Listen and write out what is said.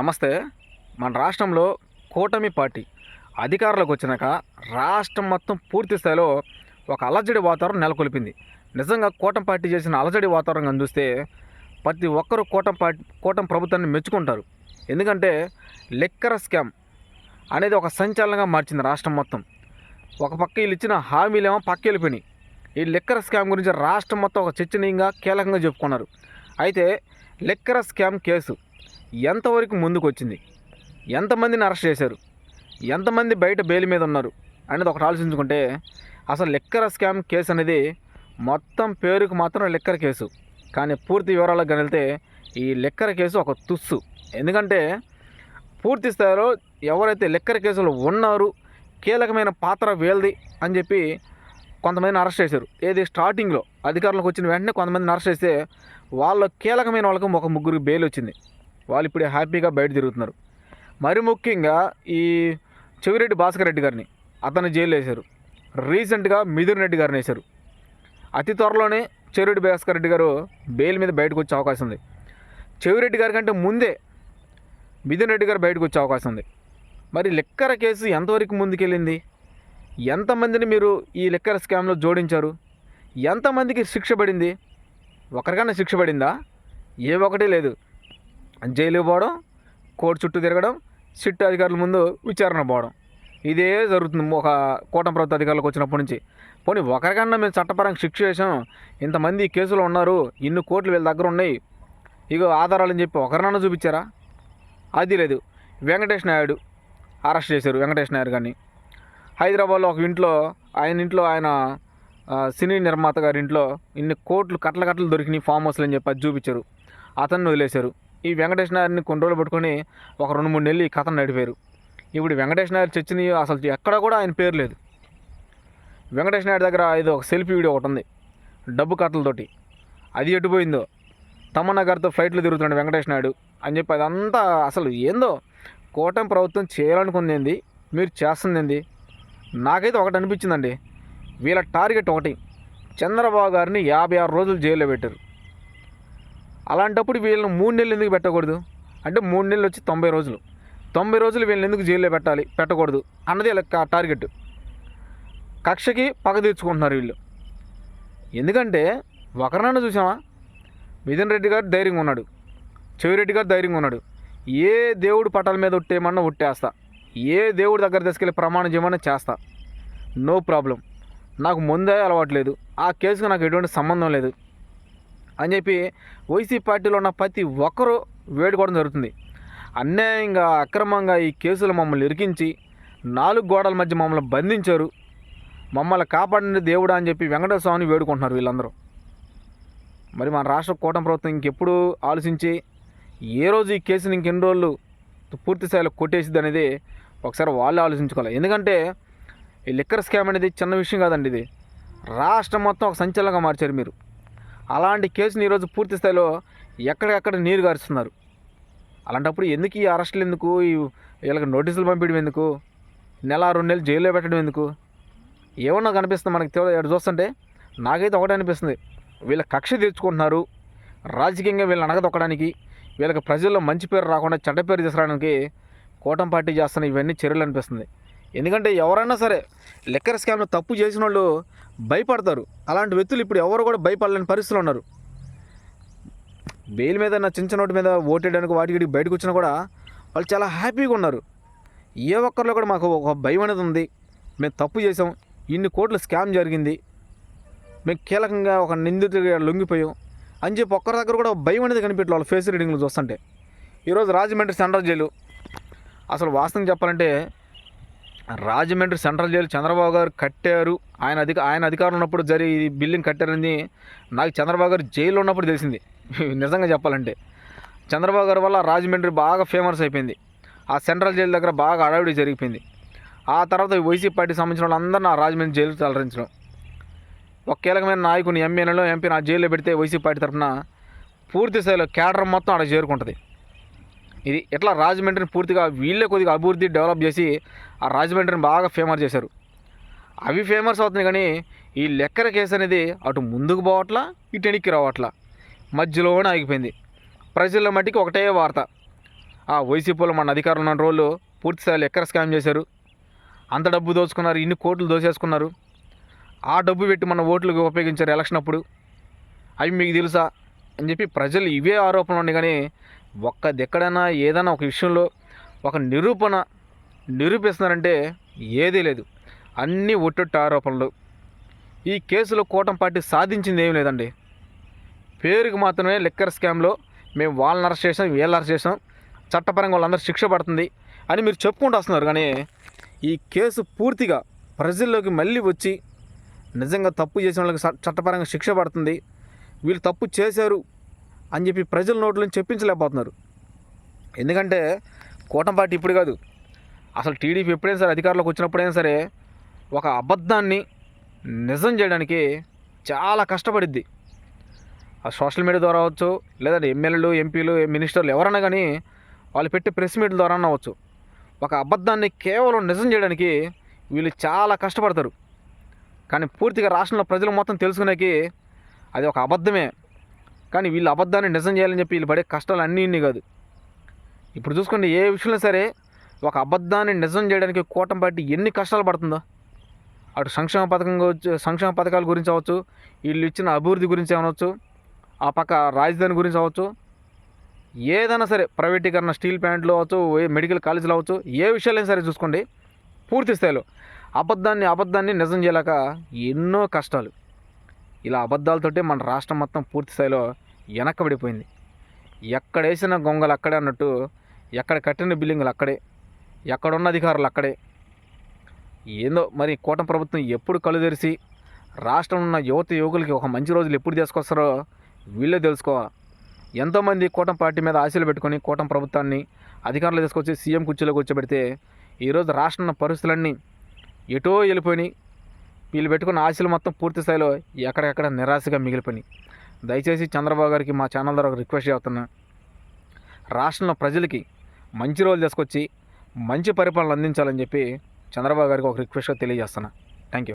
నమస్తే. మన రాష్ట్రంలో కూటమి పార్టీ అధికారంలోకి వచ్చినాక రాష్ట్రం మొత్తం పూర్తి స్థాయిలో ఒక అలజడి వాతావరణం నెలకొల్పింది. నిజంగా కూటమి పార్టీ చేసిన అలజడి వాతావరణం అందిస్తే చూస్తే ప్రతి ఒక్కరూ కూటమి పార్టీ కూటమి ప్రభుత్వాన్ని మెచ్చుకుంటారు. ఎందుకంటే లెక్కర స్కామ్ అనేది ఒక సంచలనంగా మార్చింది రాష్ట్రం మొత్తం. ఒక పక్క వీళ్ళు ఇచ్చిన హామీలేమో పక్క వెళ్ళిపోయినాయి. ఈ లెక్కర స్కామ్ గురించి రాష్ట్రం మొత్తం ఒక చర్చనీయంగా కీలకంగా చెప్పుకున్నారు. అయితే లెక్కర స్కామ్ కేసు ఎంతవరకు ముందుకు వచ్చింది ఎంతమందిని అరెస్ట్ చేశారు? ఎంతమంది బయట బెయిల్ మీద ఉన్నారు? అనేది ఒకటి ఆలోచించుకుంటే అసలు లెక్కర స్కామ్ కేసు అనేది మొత్తం పేరుకు మాత్రం లెక్కర కేసు. కానీ పూర్తి వివరాలకు వెళ్తే ఈ లెక్కర కేసు ఒక తుస్సు. ఎందుకంటే పూర్తి స్థాయిలో ఎవరైతే లెక్కర కేసులో ఉన్నారు కీలకమైన పాత్ర వీళ్ళది అని చెప్పి కొంతమందిని అరెస్ట్ చేశారు. ఏది స్టార్టింగ్లో అధికారులకు వచ్చిన వెంటనే కొంతమందిని అరెస్ట్ చేస్తే వాళ్ళ కీలకమైన వాళ్ళకు ఒక ముగ్గురికి బెయిల్ వచ్చింది. వాళ్ళు ఇప్పుడు హ్యాపీగా బయట తిరుగుతున్నారు. మరి ముఖ్యంగా ఈ చెవిరెడ్డి భాస్కర్ రెడ్డి గారిని అతను జైలు వేశారు రీసెంట్గా మిథున్ రెడ్డి గారిని వేశారు. అతి త్వరలోనే చెవిరెడ్డి భాస్కర్ రెడ్డి గారు బెయిల్ మీద బయటకు వచ్చే అవకాశం ఉంది. చెవిరెడ్డి గారి కంటే ముందే మిథున్ రెడ్డి గారు బయటకు వచ్చే అవకాశం ఉంది. మరి లెక్కర కేసు ఎంతవరకు ముందుకెళ్ళింది? ఎంతమందిని మీరు ఈ లెక్కర స్కామ్లో జోడించారు? ఎంతమందికి శిక్ష పడింది? ఒకరికన్నా శిక్ష పడిందా? ఏ ఒకటి లేదు. జైలు పోవడం కోర్టు చుట్టూ తిరగడం సిట్ అధికారుల ముందు విచారణ పోవడం. ఇదే జరుగుతుంది ఒక కూటమి ప్రభుత్వ అధికారులకు వచ్చినప్పటి నుంచి. పోనీ ఒకరికన్నా మేము చట్టపరంగా శిక్ష చేసాం ఇంతమంది కేసులు కేసులో ఉన్నారు ఇన్ని కోట్లు వీళ్ళ దగ్గర ఉన్నాయి ఇగో అని చెప్పి ఒకరినన్నా చూపించారా? అది లేదు. వెంకటేష్ నాయుడు అరెస్ట్ చేశారు వెంకటేష్ నాయుడు కానీ హైదరాబాద్లో ఒక ఇంట్లో ఆయన ఇంట్లో ఆయన సినీ నిర్మాత గారి ఇంట్లో ఇన్ని కోట్లు కట్టల కట్టలు దొరికినాయి ఫామ్ హౌస్లు అని చెప్పి అది చూపించారు. అతన్ని వదిలేశారు. ఈ వెంకటేష్ నాయుడిని కొన్ని రోజులు పట్టుకొని ఒక రెండు మూడు నెలలు ఈ కథను నడిపారు. ఇప్పుడు వెంకటేష్ నాయుడు చర్చని అసలు ఎక్కడ కూడా ఆయన పేరు లేదు. వెంకటేష్ నాయుడు దగ్గర ఇది ఒక సెల్ఫీ వీడియో ఒకటి ఉంది. డబ్బు కట్టలతోటి. అది ఎటుపోయిందో తమన్నా గారితో ఫ్లైట్లో తిరుగుతున్నాడు వెంకటేష్ నాయుడు అని చెప్పి అదంతా అసలు ఏందో. కూటమి ప్రభుత్వం చేయాలనుకుంది మీరు చేస్తుంది ఏంది? నాకైతే ఒకటి అనిపించిందండి. వీళ్ళ టార్గెట్ ఒకటి. చంద్రబాబు గారిని యాభై ఆరు రోజులు జైల్లో పెట్టారు. అలాంటప్పుడు వీళ్ళని మూడు నెలలు ఎందుకు పెట్టకూడదు? అంటే మూడు నెలలు వచ్చి తొంభై రోజులు. తొంభై రోజులు వీళ్ళని ఎందుకు జైల్లో పెట్టాలి? పెట్టకూడదు. అన్నది కా- టార్గెట్. కక్షకి పగ తీర్చుకుంటున్నారు వీళ్ళు. ఎందుకంటే ఒకరినన్నా చూసామా మిథున్ రెడ్డి గారు ధైర్యంగా ఉన్నాడు. చెవిరెడ్డి గారు ధైర్యంగా ఉన్నాడు. ఏ దేవుడు పటాల మీద ఉట్టేయమన్నా ఉట్టేస్తా ఏ దేవుడి దగ్గర తీసుకెళ్ళి ప్రమాణం చేయమన్నా చేస్తా. No problem. నాకు ముందే అలవాట్లేదు ఆ కేసుకు నాకు ఎటువంటి సంబంధం లేదు. అని చెప్పి వైసీ పార్టీలో ఉన్న ప్రతి ఒక్కరూ వేడుకోవడం జరుగుతుంది. అన్యాయంగా అక్రమంగా ఈ కేసులు మమ్మల్ని ఇరికించి నాలుగు గోడల మధ్య మమ్మల్ని బంధించారు. మమ్మల్ని కాపాడిన దేవుడు అని చెప్పి వెంకటేశ్వర స్వామిని వేడుకుంటున్నారు వీళ్ళందరూ. మరి మన రాష్ట్ర కూటమి ప్రభుత్వం ఇంకెప్పుడు ఆలోచించి ఏ రోజు ఈ కేసుని ఇంకెన్ని రోజులు పూర్తి స్థాయిలో కొట్టేసిద్ది అనేది ఒకసారి వాళ్ళు ఆలోచించుకోవాలి. ఎందుకంటే ఈ లిక్కర్ స్కామ్ అనేది చిన్న విషయం కాదండి ఇది. రాష్ట్రం మొత్తం ఒక సంచలనంగా మార్చారు మీరు. అలాంటి కేసుని ఈరోజు పూర్తి స్థాయిలో ఎక్కడికక్కడ నీరు గారుస్తున్నారు. అలాంటప్పుడు ఎందుకు ఈ అరెస్టులు ఎందుకు? వీళ్ళకి నోటీసులు పంపించడం ఎందుకు? నెల రెండు నెలలు జైల్లో పెట్టడం ఎందుకు? ఏమన్నా కనిపిస్తుంది మనకి ఎక్కడ చూస్తుంటే నాకైతే ఒకటే అనిపిస్తుంది. వీళ్ళ కక్ష తీర్చుకుంటున్నారు. రాజకీయంగా వీళ్ళని అణగదొక్కడానికి వీళ్ళకి ప్రజల్లో మంచి పేరు రాకుండా చెడ్డ పేరు తీసుకురావడానికి కూటమి పార్టీ చేస్తున్న ఇవన్నీ చర్యలు అనిపిస్తుంది. ఎందుకంటే ఎవరైనా సరే లెక్కర్ స్కామ్లో తప్పు చేసిన వాళ్ళు భయపడతారు. అలాంటి వ్యక్తులు ఇప్పుడు ఎవరు కూడా భయపడలేని పరిస్థితులు ఉన్నారు. బెయిల్ మీద నా చిన్న నోటు నోటి మీద ఓటేయడానికి వాటికి బయటకు వచ్చినా కూడా వాళ్ళు చాలా హ్యాపీగా ఉన్నారు. ఏ ఒక్కరిలో కూడా మాకు ఒక భయం అనేది ఉంది. మేము తప్పు చేసాం ఇన్ని కోట్ల స్కామ్ జరిగింది. మేము కీలకంగా ఒక నిందితుడిగా లొంగిపోయాం అని చెప్పి ఒక్కరి దగ్గర కూడా భయం అనేది కనిపించలేదు వాళ్ళ ఫేస్ రీడింగ్లు చూస్తుంటే. ఈరోజు రాజమండ్రి సెంట్రల్ జైలు. అసలు వాస్తవం చెప్పాలంటే రాజమండ్రి సెంట్రల్ జైలు చంద్రబాబు గారు కట్టారు. ఆయన అధిక ఆయన అధికారంలో ఉన్నప్పుడు జరిగి ఈ బిల్డింగ్ కట్టారని నాకు చంద్రబాబు గారు జైల్లో ఉన్నప్పుడు తెలిసింది. నిజంగా చెప్పాలంటే. చంద్రబాబు గారి వల్ల రాజమండ్రి బాగా ఫేమస్ అయిపోయింది. ఆ సెంట్రల్ జైలు దగ్గర బాగా అడవిడి జరిగిపోయింది. ఆ తర్వాత వైసీపీ పార్టీకి సంబంధించిన వాళ్ళందరినీ ఆ రాజమండ్రి జైలు తరలించడం. ఒక కీలకమైన నాయకుని ఎంపీనలో ఎంపీ నా జైల్లో పెడితే వైసీపీ పార్టీ తరఫున పూర్తి స్థాయిలో కేడర్ మొత్తం అక్కడ చేరుకుంటుంది. ఇది ఇట్లా రాజమండ్రిని పూర్తిగా వీళ్ళే కొద్దిగా అభివృద్ధి డెవలప్ చేసి ఆ రాజమండ్రిని బాగా ఫేమస్ చేశారు. అవి ఫేమస్ అవుతుంది కానీ ఈ లెక్కర కేసు అనేది అటు ముందుకు పోవట్లా ఇటు వెనక్కి రావట్లా. మధ్యలోనే ఆగిపోయింది. ప్రజల మట్టికి ఒకటే వార్త. ఆ వైసీపీలో మన అధికారులు ఉన్న రోజులు పూర్తిస్థాయి లెక్కర స్కామ్ చేశారు. అంత డబ్బు దోచుకున్నారు ఇన్ని కోట్లు దోచేసుకున్నారు ఆ డబ్బు పెట్టి మన ఓట్లకు ఉపయోగించారు ఎలక్షన్ అప్పుడు. అవి మీకు తెలుసా? అని చెప్పి ప్రజలు ఇవే ఆరోపణలు ఉన్నాయి కానీ ఒక్కది ఎక్కడైనా ఏదైనా ఒక విషయంలో ఒక నిరూపణ నిరూపిస్తున్నారంటే ఏదీ లేదు. అన్నీ ఒట్టొట్టు ఆరోపణలు. ఈ కేసులో కూటమి పార్టీ సాధించింది ఏం లేదండి. పేరుకి మాత్రమే లిక్కర్ స్కామ్లో మేము వాళ్ళని అరెస్ట్ చేసాం వీళ్ళని అరెస్ట్ చేసాం చట్టపరంగా వాళ్ళందరూ శిక్ష పడుతుంది అని మీరు చెప్పుకుంటూ వస్తున్నారు. కానీ ఈ కేసు పూర్తిగా ప్రజల్లోకి మళ్ళీ వచ్చి నిజంగా తప్పు చేసిన వాళ్ళకి చట్టపరంగా శిక్ష పడుతుంది. వీళ్ళు తప్పు చేశారు అని చెప్పి ప్రజల నోట్లను చెప్పించలేకపోతున్నారు. ఎందుకంటే కూటమి పార్టీ ఇప్పుడు కాదు. అసలు టీడీపీ ఎప్పుడైనా సరే అధికారంలోకి వచ్చినప్పుడైనా సరే ఒక అబద్ధాన్ని నిజం చేయడానికి చాలా కష్టపడిద్ది. ఆ సోషల్ మీడియా ద్వారా అవ్వచ్చు లేదా ఎమ్మెల్యేలు ఎంపీలు మినిస్టర్లు ఎవరైనా కానీ వాళ్ళు పెట్టే ప్రెస్ మీట్ల ద్వారా అవ్వచ్చు. ఒక అబద్ధాన్ని కేవలం నిజం చేయడానికి వీళ్ళు చాలా కష్టపడతారు. కానీ పూర్తిగా రాష్ట్రంలో ప్రజలు మొత్తం తెలుసుకునేకి అది ఒక అబద్ధమే. కానీ వీళ్ళు అబద్ధాన్ని నిజం చేయాలని చెప్పి వీళ్ళు పడే కష్టాలు అన్నీ ఇన్ని కాదు. ఇప్పుడు చూసుకోండి ఏ విషయంలో సరే ఒక అబద్ధాన్ని నిజం చేయడానికి కూటమి పార్టీ ఎన్ని కష్టాలు పడుతుందో. అటు సంక్షేమ పథకం గురించి సంక్షేమ పథకాల గురించి అవ్వచ్చు వీళ్ళు ఇచ్చిన అభివృద్ధి గురించి అనవచ్చు ఆ పక్క రాజధాని గురించి అవ్వచ్చు ఏదైనా సరే ప్రైవేటీకరణ స్టీల్ ప్లాంట్లు అవ్వచ్చు ఏ మెడికల్ కాలేజీలు అవ్వచ్చు ఏ విషయాలైనా సరే చూసుకోండి పూర్తి స్థాయిలో. అబద్ధాన్ని అబద్ధాన్ని నిజం చేయలేక ఎన్నో కష్టాలు. ఇలా అబద్ధాలతోటే మన రాష్ట్రం మొత్తం పూర్తి స్థాయిలో వెనక్కబడిపోయింది ఎక్కడ వేసిన గొంగలు అక్కడే అన్నట్టు ఎక్కడ కట్టిన బిల్డింగులు అక్కడే ఎక్కడున్న అధికారులు అక్కడే. ఏందో మరి కూటమి ప్రభుత్వం ఎప్పుడు కళ్ళు తెరిచి రాష్ట్రంలో ఉన్న యువత యువకులకి ఒక మంచి రోజులు ఎప్పుడు తీసుకొస్తారో వీళ్ళే తెలుసుకోవాలి. ఎంతోమంది కూటమి పార్టీ మీద ఆశలు పెట్టుకొని కూటమి ప్రభుత్వాన్ని అధికారులు తీసుకొచ్చి సీఎం కుర్చీలో కూర్చోబెడితే ఈరోజు రాష్ట్రంలో పరిస్థితులన్నీ ఎటో వెళ్ళిపోయినాయి. వీళ్ళు పెట్టుకున్న ఆశలు మొత్తం పూర్తి స్థాయిలో ఎక్కడెక్కడ నిరాశగా మిగిలిపోయినాయి. దయచేసి చంద్రబాబు గారికి మా ఛానల్ ద్వారా ఒక రిక్వెస్ట్ చేస్తున్నా రాష్ట్రంలో ప్రజలకి మంచి రోజులు తీసుకొచ్చి మంచి పరిపాలన అందించాలని చెప్పి చంద్రబాబు గారికి ఒక రిక్వెస్ట్గా తెలియజేస్తున్నా. Thank you.